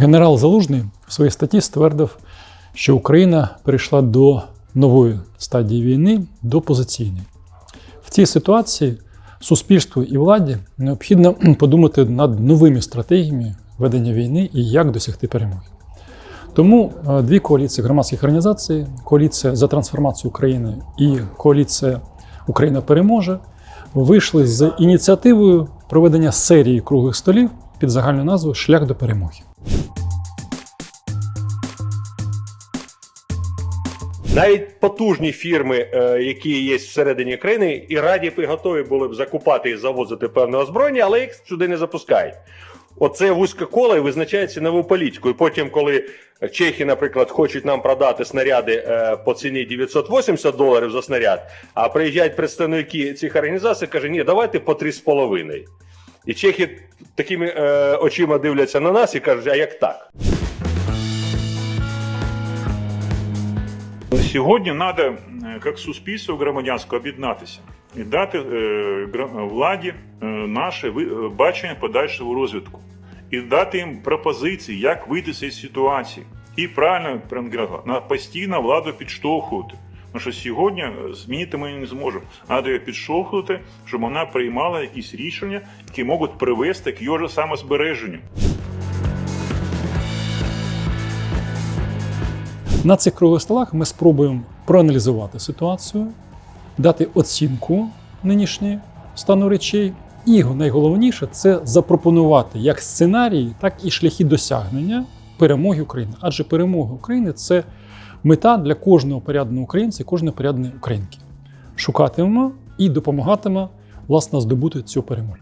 Генерал Залужний в своїй статті ствердив, що Україна перейшла до нової стадії війни, до позиційної. В цій ситуації суспільству і владі необхідно подумати над новими стратегіями ведення війни і як досягти перемоги. Тому е, дві коаліції громадських організацій: коаліція за трансформацію України і коаліція Україна переможе вийшли з ініціативою проведення серії круглих столів під загальною назвою Шлях до перемоги. Навіть потужні фірми, е, які є всередині країни, і раді б і готові були б закупати і завозити певне озброєння, але їх сюди не запускають. Оце вузьке коло і визначає цінову політику. І потім, коли чехи, наприклад, хочуть нам продати снаряди е, по ціні 980 доларів за снаряд, а приїжджають представники цих організацій, кажуть, ні, давайте по 3,5. І чехи такими е, очима дивляться на нас і кажуть, а як так? Сьогодні треба, як суспільство громадянське, об'єднатися і дати е, владі е, наше е, бачення подальшого розвитку, і дати їм пропозиції, як вийти з цієї ситуації. І правильно на постійно владу підштовхувати. Тому що сьогодні змінити ми не зможемо. Треба її підштовхувати, щоб вона приймала якісь рішення, які можуть привести к ж самозбереженню. На цих круглих столах ми спробуємо проаналізувати ситуацію, дати оцінку нинішньої стану речей, і найголовніше це запропонувати як сценарії, так і шляхи досягнення перемоги України. Адже перемога України це мета для кожного порядного українця і кожної порядної українки. Шукатимемо і допомагатиме власне здобути цю перемогу.